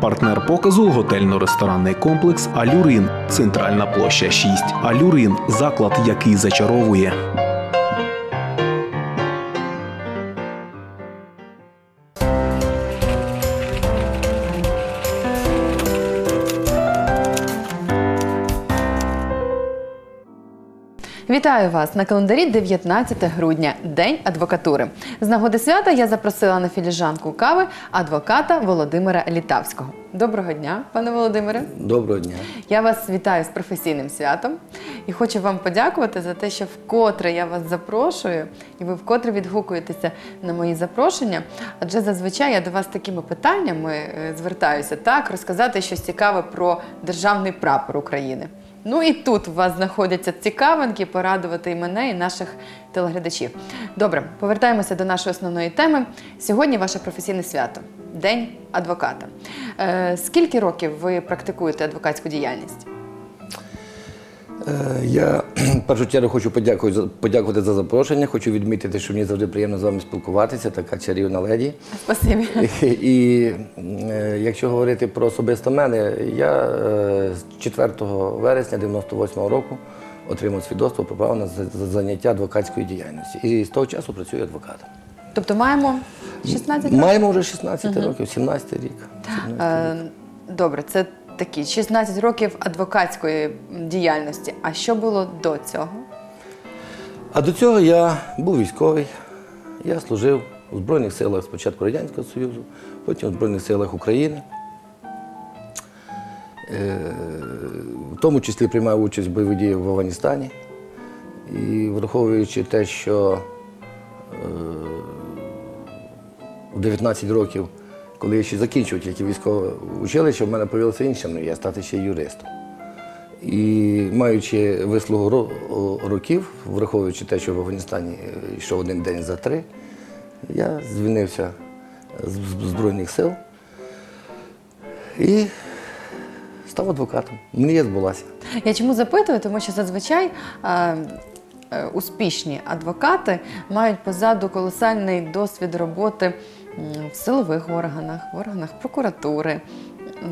Партнер показу готельно-ресторанний комплекс Алюрин, центральна площа 6. Алюрин заклад, який зачаровує. Вітаю вас на календарі 19 грудня, День адвокатури. З нагоди свята я запросила на філіжанку кави адвоката Володимира Літавського. Доброго дня, пане Володимире. Доброго дня. Я вас вітаю з професійним святом і хочу вам подякувати за те, що вкотре я вас запрошую, і ви вкотре відгукуєтеся на мої запрошення. Адже зазвичай я до вас такими питаннями е, звертаюся, так, розказати щось цікаве про державний прапор України. Ну і тут у вас знаходяться цікавинки, порадувати і мене, і наших телеглядачів. Добре, повертаємося до нашої основної теми. Сьогодні ваше професійне свято День адвоката. Е, скільки років ви практикуєте адвокатську діяльність? Е, Я в першу чергу хочу подякувати за, запрошення. Хочу відмітити, що мені завжди приємно з вами спілкуватися, така чарівна леді. Спасибі. І е, якщо говорити про особисто мене, я з 4 вересня 98 року отримав свідоцтво про право на за- за заняття адвокатської діяльності. І з того часу працюю адвокатом. Тобто маємо 16 років? Маємо вже 16 років, 17 рік. Е, Добре, це такі 16 років адвокатської діяльності. А що було до цього? А до цього я був військовий. Я служив у Збройних силах спочатку Радянського Союзу, потім у Збройних силах України. Е, В тому числі приймав участь в бойових діях в Афганістані. І враховуючи те, що е, в 19 років, коли я ще закінчував тільки військове училище, в мене появилося інше мрія стати ще юристом. І маючи вислугу років, враховуючи те, що в Афганістані е, йшов один день за три, я звільнився з Збройних сил і став адвокатом. Мрія збулася. Я чому запитую? Тому що зазвичай е, е, успішні адвокати мають позаду колосальний досвід роботи в силових органах, в органах прокуратури.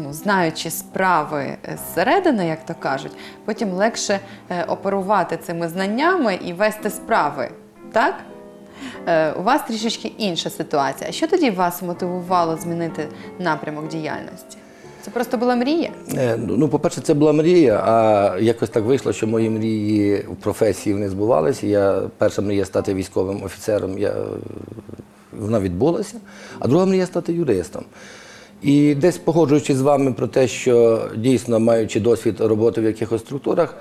Ну, знаючи справи е, зсередини, як то кажуть, потім легше е, оперувати цими знаннями і вести справи. Так? Е, у вас трішечки інша ситуація. Що тоді вас мотивувало змінити напрямок діяльності? Це просто була мрія? Е, Ну, по-перше, це була мрія, а якось так вийшло, що мої мрії в професії вони збувалися. Я, перша мрія стати військовим офіцером, я, вона відбулася, а друга мрія стати юристом. І десь погоджуючись з вами про те, що дійсно маючи досвід роботи в якихось структурах,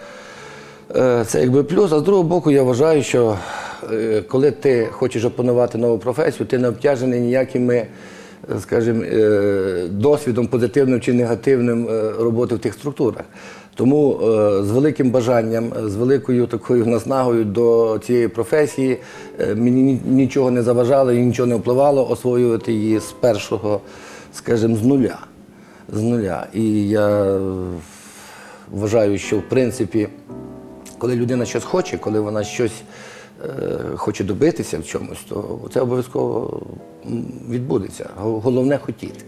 е, це якби плюс. А з другого боку, я вважаю, що е, коли ти хочеш опанувати нову професію, ти не обтяжений ніякими, е, скажімо, досвідом позитивним чи негативним роботи в тих структурах. Тому е, з великим бажанням, е, з великою такою наснагою до цієї професії е, мені нічого не заважало і нічого не впливало освоювати її з першого, скажімо, з нуля. З нуля. І я вважаю, що в принципі, коли людина щось хоче, коли вона щось хоче добитися в чомусь, то це обов'язково відбудеться. Головне хотіти.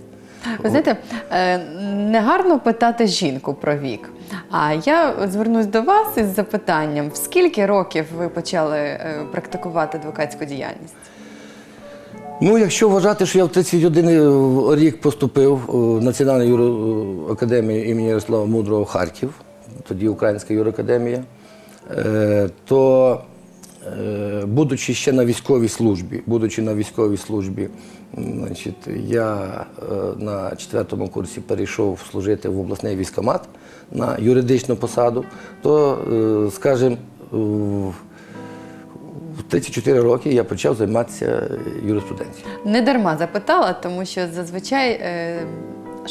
Ви знаєте, е, негарно питати жінку про вік. А я звернусь до вас із запитанням: в скільки років ви почали е, практикувати адвокатську діяльність? Ну, якщо вважати, що я в 31 рік поступив в Національну юро академію імені Ярослава Мудрого Харків, тоді Українська юракадемія, е, то е, будучи ще на військовій службі, будучи на військовій службі, значить, я е, на четвертому курсі перейшов служити в обласний військомат на юридичну посаду, то, е, скажімо, в в 34 роки я почав займатися юриспруденцією. Не дарма запитала, тому що зазвичай е,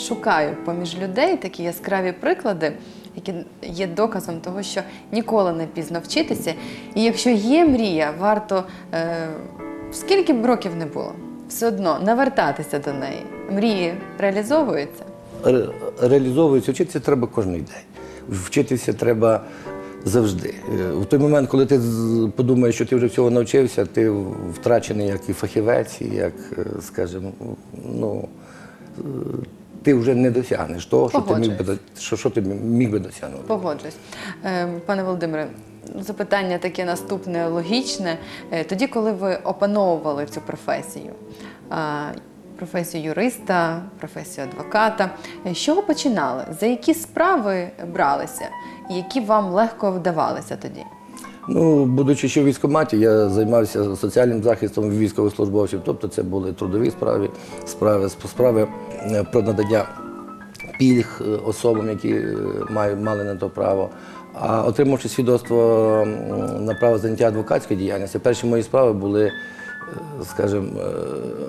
шукаю поміж людей такі яскраві приклади, які є доказом того, що ніколи не пізно вчитися. І якщо є мрія, варто е, скільки б років не було, все одно навертатися до неї. Мрії реалізовуються. Ре- Реалізовується, вчитися треба кожен день. Вчитися треба завжди. Е, В той момент, коли ти подумаєш, що ти вже всього навчився, ти втрачений як і фахівець, і як, е, скажімо, ну, е, ти вже не досягнеш того, що ти міг би, що, що ти міг би досягнути. Погоджуюсь. Е, Пане Володимире, запитання таке наступне, логічне. Е, Тоді, коли ви опановували цю професію, професію юриста, професію адвоката, е, з чого починали? За які справи бралися, які вам легко вдавалися тоді? Ну, будучи ще в військкоматі, я займався соціальним захистом військовослужбовців, тобто це були трудові справи, справи, справи е, про надання пільг е, особам, які е, мали на то право. А отримавши свідоцтво на право заняття адвокатської діяльності, перші мої справи були, скажімо,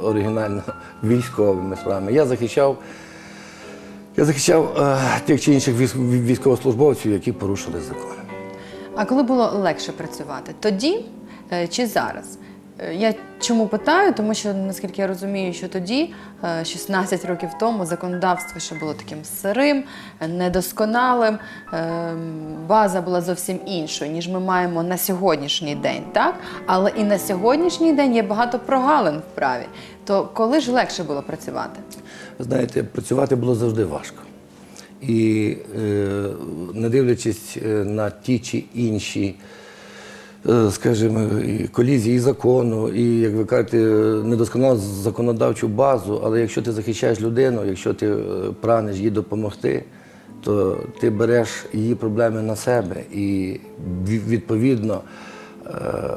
оригінально військовими справами. Я захищав, я захищав тих чи інших військовослужбовців, які порушили закон. А коли було легше працювати? Тоді е, чи зараз? Е, Я чому питаю? Тому що наскільки я розумію, що тоді, е, 16 років тому, законодавство ще було таким сирим, е, недосконалим. е, База була зовсім іншою, ніж ми маємо на сьогоднішній день, так? Але і на сьогоднішній день є багато прогалин в праві. То коли ж легше було працювати? Знаєте, працювати було завжди важко. І е, не дивлячись е, на ті чи інші, е, скажімо, і колізії закону, і, як ви кажете, недосконалу законодавчу базу, але якщо ти захищаєш людину, якщо ти прагнеш їй допомогти, то ти береш її проблеми на себе і відповідно,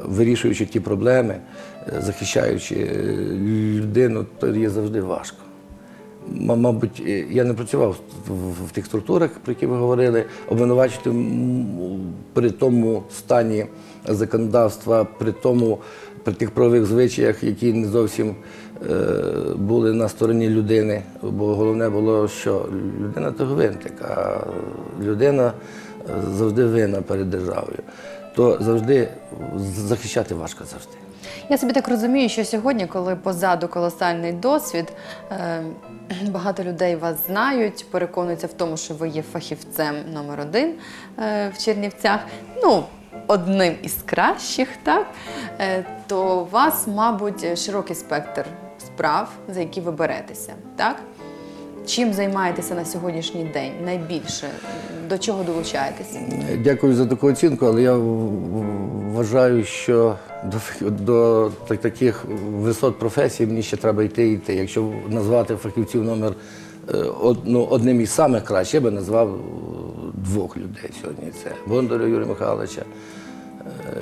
вирішуючи ті проблеми, захищаючи людину, то є завжди важко. Мабуть, я не працював в тих структурах, про які ви говорили, обвинувачити при тому стані законодавства, при тому, при тих правових звичаях, які не зовсім е, були на стороні людини. Бо головне було, що людина то гвинтик, а людина е, завжди винна перед державою. То завжди захищати важко завжди. Я собі так розумію, що сьогодні, коли позаду колосальний досвід, е, багато людей вас знають, переконуються в тому, що ви є фахівцем номер один е, в Чернівцях. Ну, одним із кращих, так? Е, то у вас, мабуть, широкий спектр справ, за які ви беретеся, так? Чим займаєтеся на сьогоднішній день найбільше? До чого долучаєтеся? Дякую за таку оцінку, але я вважаю, що до, до так- таких висот професії мені ще треба йти і йти. Якщо назвати фахівців номер е, ну, одним із самих кращих, я би назвав е, двох людей сьогодні. Це Бондаря Юрія Михайловича, е,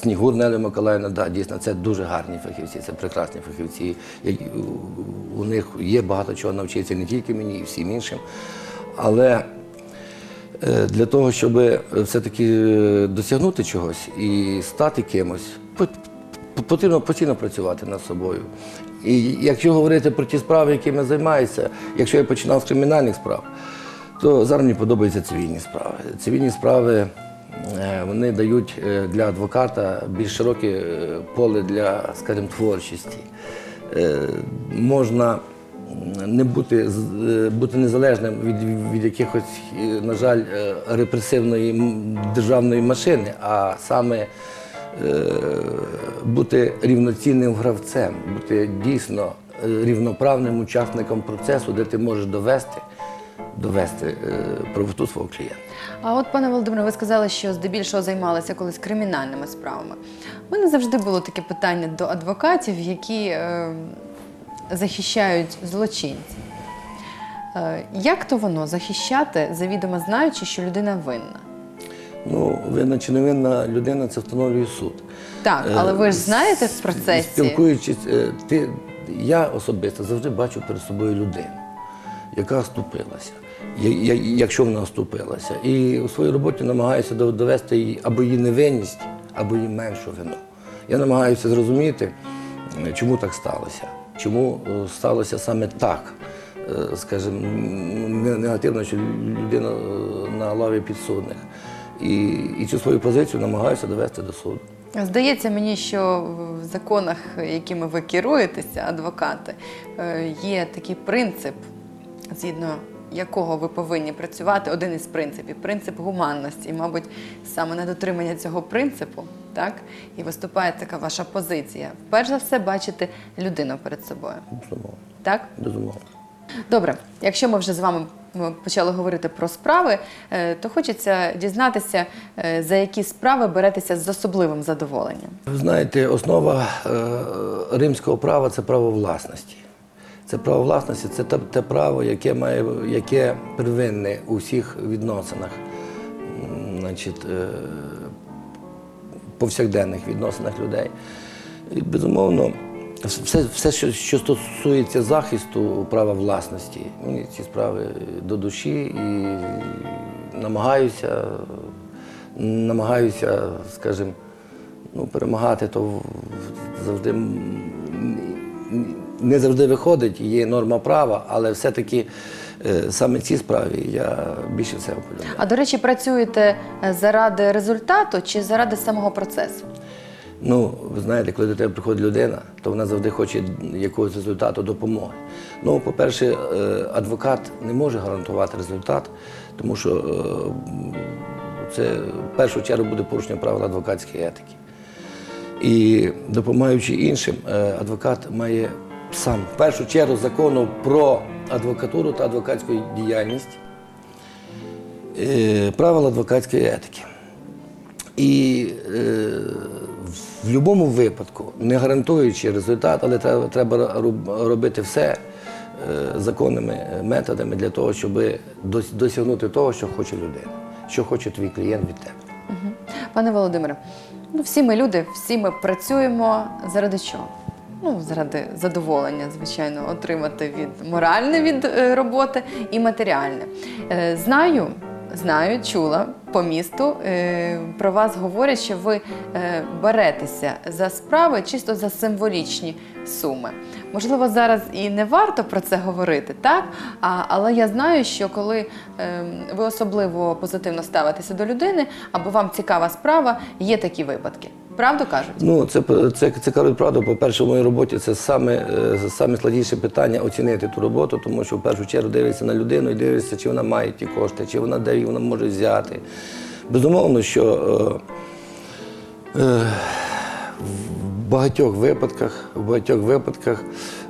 Снігур Нелі Миколаївна, да, дійсно, це дуже гарні фахівці, це прекрасні фахівці. У них є багато чого навчитися не тільки мені, і всім іншим. Але Е, Для того, щоб все-таки е, досягнути чогось і стати кимось, по- по- потрібно постійно працювати над собою. І якщо говорити про ті справи, якими займаюся, якщо я починав з кримінальних справ, то зараз мені подобаються цивільні справи. Цивільні справи вони дають е, для адвоката більш широке е, поле для, скажімо, творчості. Е, Можна не бути, е, бути незалежним від, від якихось, е, на жаль, е, репресивної державної машини, а саме е, бути рівноцінним гравцем, бути дійсно е, рівноправним учасником процесу, де ти можеш довести, довести е, правоту свого клієнта. А от, пане Володимире, ви сказали, що здебільшого займалися колись кримінальними справами. У мене завжди було таке питання до адвокатів, які е, захищають злочинців. Е, як то воно захищати, завідомо знаючи, що людина винна? Ну, винна чи не винна людина це встановлює суд. Так, але ви ж знаєте в процесі. Спілкуючись, ти, я особисто завжди бачу перед собою людину, яка оступилася, я- я- якщо вона оступилася. І у своїй роботі намагаюся довести її або її невинність, або її меншу вину. Я намагаюся зрозуміти, е, чому так сталося, чому е, сталося саме так. Е, Скажімо, не- негативно, що людина на лаві підсудних. І, і цю свою позицію намагаюся довести до суду. Здається мені, що в законах, якими ви керуєтеся, адвокати, є такий принцип, згідно якого ви повинні працювати, один із принципів принцип гуманності. І, мабуть, саме на дотримання цього принципу, так, і виступає така ваша позиція. Перш за все, бачити людину перед собою. Безумовно. Так? Безумовно. Добре, якщо ми вже з вами почали говорити про справи, е, то хочеться дізнатися, е, за які справи беретеся з особливим задоволенням. Ви знаєте, основа е, римського права це право власності. Це право власності це те, право, яке має яке первинне у всіх відносинах, значить, е, повсякденних відносинах людей. І, безумовно, все, все що, що стосується захисту права власності, мені ці справи до душі і намагаюся, намагаюся, скажімо, ну, перемагати, то завжди не завжди виходить, є норма права, але все-таки е, саме ці справи я більше всього полюбляю. А до речі, працюєте е, заради результату чи заради самого процесу? Ну, ви знаєте, коли до тебе приходить людина, то вона завжди хоче якогось результату, допомоги. Ну, по-перше, е, адвокат не може гарантувати результат, тому що це в першу чергу буде порушення правил адвокатської етики. І допомагаючи іншим, адвокат має сам в першу чергу закону про адвокатуру та адвокатську діяльність, е, правил адвокатської етики. І е, в будь-якому випадку, не гарантуючи результат, але треба, робити все е, законними методами для того, щоб досягнути того, що хоче людина, що хоче твій клієнт від тебе. Пане Володимире, ну всі ми люди, всі ми працюємо заради чого? Ну, заради задоволення, звичайно, отримати від моральне від е, роботи і матеріальне. Е, знаю, знаю, чула по місту. Е, про вас говорять, що ви беретеся за справи чисто за символічні суми. Можливо, зараз і не варто про це говорити, так? А, але я знаю, що коли е, ви особливо позитивно ставитеся до людини або вам цікава справа, є такі випадки. Правду кажуть? Ну, це, це, це кажуть правду. По-перше, в моїй роботі це саме, е, саме складніше питання оцінити ту роботу, тому що в першу чергу дивишся на людину і дивишся, чи вона має ті кошти, чи вона де їх вона може взяти. Безумовно, що е, е, в багатьох випадках, в багатьох випадках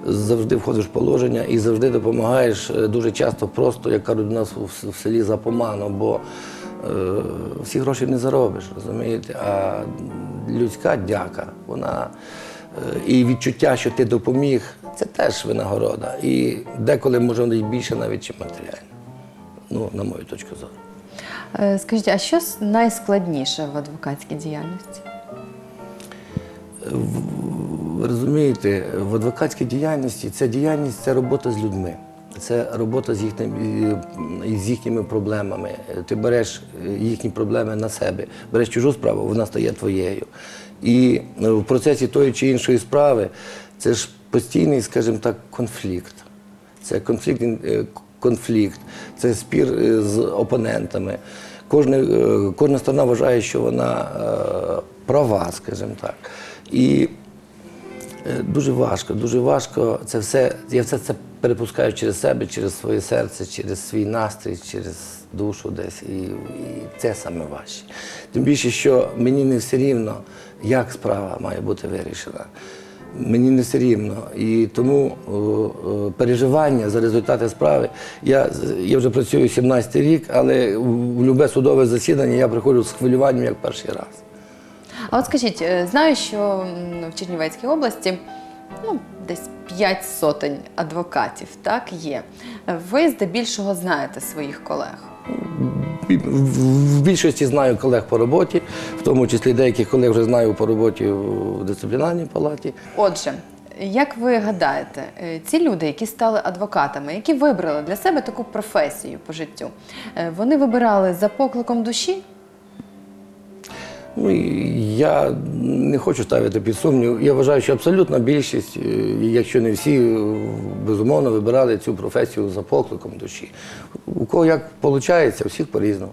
завжди входиш в положення і завжди допомагаєш е, дуже часто просто, як кажуть у нас с- в селі за поману, бо е, всі гроші не заробиш, розумієте? А людська дяка, вона е, і відчуття, що ти допоміг, це теж винагорода. І деколи може навіть більше навіть, чим матеріально. Ну, на мою точку зору. Е, Скажіть, а що найскладніше в адвокатській діяльності? Ви розумієте, в адвокатській діяльності ця діяльність це робота з людьми. Це робота з, їхніми, з їхніми проблемами. Ти береш їхні проблеми на себе, береш чужу справу, вона стає твоєю. І в процесі тої чи іншої справи це ж постійний, скажімо так, конфлікт. Це конфлікт, е, конфлікт, це спір е, з опонентами. Кожна, е, кожна сторона вважає, що вона е, права, скажімо так. І Е, Дуже важко, дуже важко це все. Я все це перепускаю через себе, через своє серце, через свій настрій, через душу десь. І, і це саме важче. Тим більше, що мені не все рівно, як справа має бути вирішена. Мені не все рівно. І тому о, о, переживання за результати справи. Я, я вже працюю 17 рік, але в любе судове засідання я приходжу з хвилюванням як перший раз. А от скажіть, е, знаю, що в Чернівецькій області ну, десь п'ять сотень адвокатів, так є. Ви здебільшого знаєте своїх колег. В більшості знаю колег по роботі, в тому числі деяких колег вже знаю по роботі в дисциплінарній палаті. Отже, як ви гадаєте, е, ці люди, які стали адвокатами, які вибрали для себе таку професію по життю, е, вони вибирали за покликом душі? Ну, я не хочу ставити під сумнів. Я вважаю, що абсолютна більшість, е, якщо не всі, е, безумовно, вибирали цю професію за покликом душі. У кого як виходить, всіх по-різному.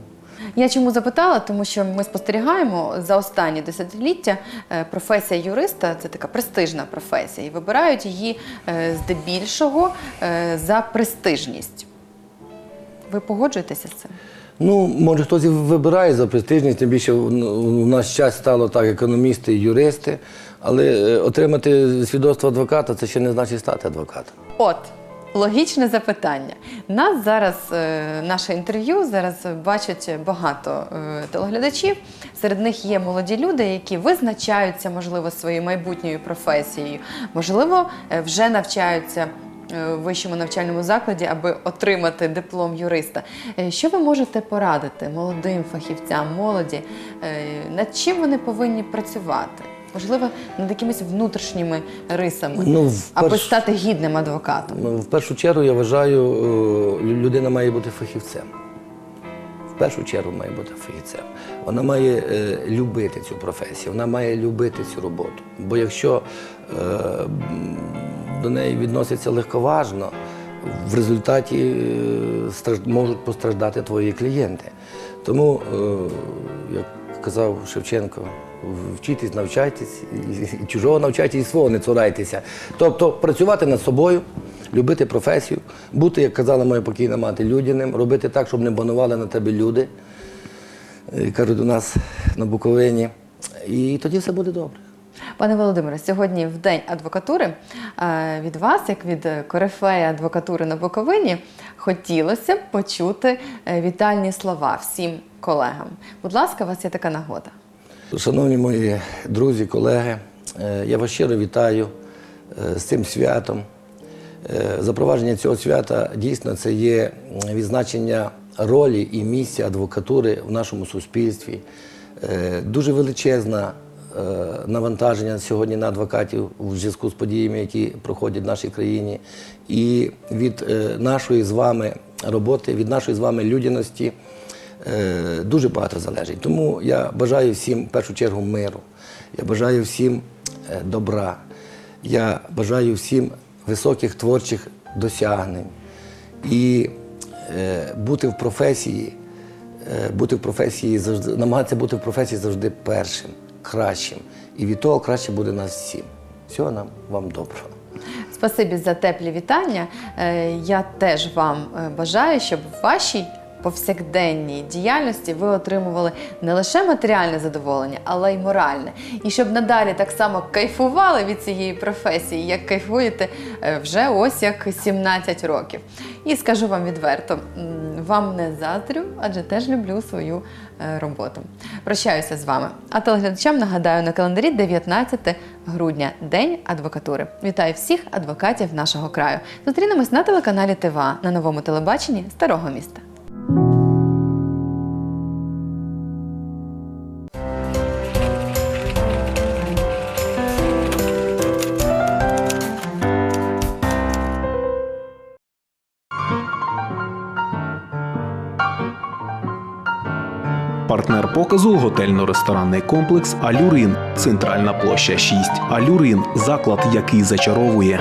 Я чому запитала? Тому що ми спостерігаємо за останні десятиліття е, професія юриста це така престижна професія, і вибирають її здебільшого за престижність. Ви погоджуєтеся з цим? Ну, може, хтось і вибирає за престижність, тим більше в наш час стало так економісти і юристи. Але е, отримати свідоцтво адвоката це ще не значить стати адвокатом. От, логічне запитання. Нас зараз, е, наше інтерв'ю зараз бачать багато е, телеглядачів. Серед них є молоді люди, які визначаються, можливо, своєю майбутньою професією, можливо, вже навчаються. Е, вищому навчальному закладі, аби отримати диплом юриста. Е, Що ви можете порадити молодим фахівцям, молоді, е, над чим вони повинні працювати? Можливо, над якимись внутрішніми рисами, Ну, перш... аби стати гідним адвокатом. В першу чергу я вважаю, лю- людина має бути фахівцем. В першу чергу має бути фахівцем. Вона має е, любити цю професію, вона має любити цю роботу. Бо якщо е, до неї відносяться легковажно, в результаті е, можуть постраждати твої клієнти. Тому, е, як казав Шевченко, вчитесь, навчайтесь, і чужого навчайтесь, і свого не цурайтеся. Тобто працювати над собою, любити професію, бути, як казала моя покійна мати, людяним, робити так, щоб не банували на тебе люди, е, кажуть у нас на Буковині. І тоді все буде добре. Пане Володимире, сьогодні в день адвокатури е, від вас, як від е, корифея адвокатури на Буковині, хотілося б почути вітальні слова всім колегам. Будь ласка, у вас є така нагода. Шановні мої друзі, колеги, я вас щиро вітаю з цим святом. Е, Запровадження цього свята дійсно це є відзначення ролі і місця адвокатури в нашому суспільстві. Е, Дуже величезне навантаження сьогодні на адвокатів у зв'язку з подіями, які проходять в нашій країні. І від е, нашої з вами роботи, від нашої з вами людяності дуже багато залежить. Тому я бажаю всім в першу чергу миру. Я бажаю всім добра. Я бажаю всім високих творчих досягнень. І е, бути в професії, е, бути в професії завжди, намагатися бути в професії завжди першим, кращим. І від того краще буде нас всім. Всього нам вам доброго. Спасибі за теплі вітання. Е, Я теж вам бажаю, щоб в вашій повсякденній діяльності ви отримували не лише матеріальне задоволення, але й моральне. І щоб надалі так само кайфували від цієї професії, як кайфуєте е, вже ось як 17 років. І скажу вам відверто, вам не заздрю, адже теж люблю свою е, роботу. Прощаюся з вами. А телеглядачам нагадаю на календарі 19 грудня, День адвокатури. Вітаю всіх адвокатів нашого краю. Зустрінемось на телеканалі ТВА на новому телебаченні Старого міста. Показу готельно-ресторанний комплекс Алюрин, центральна площа 6. Алюрин заклад, який зачаровує.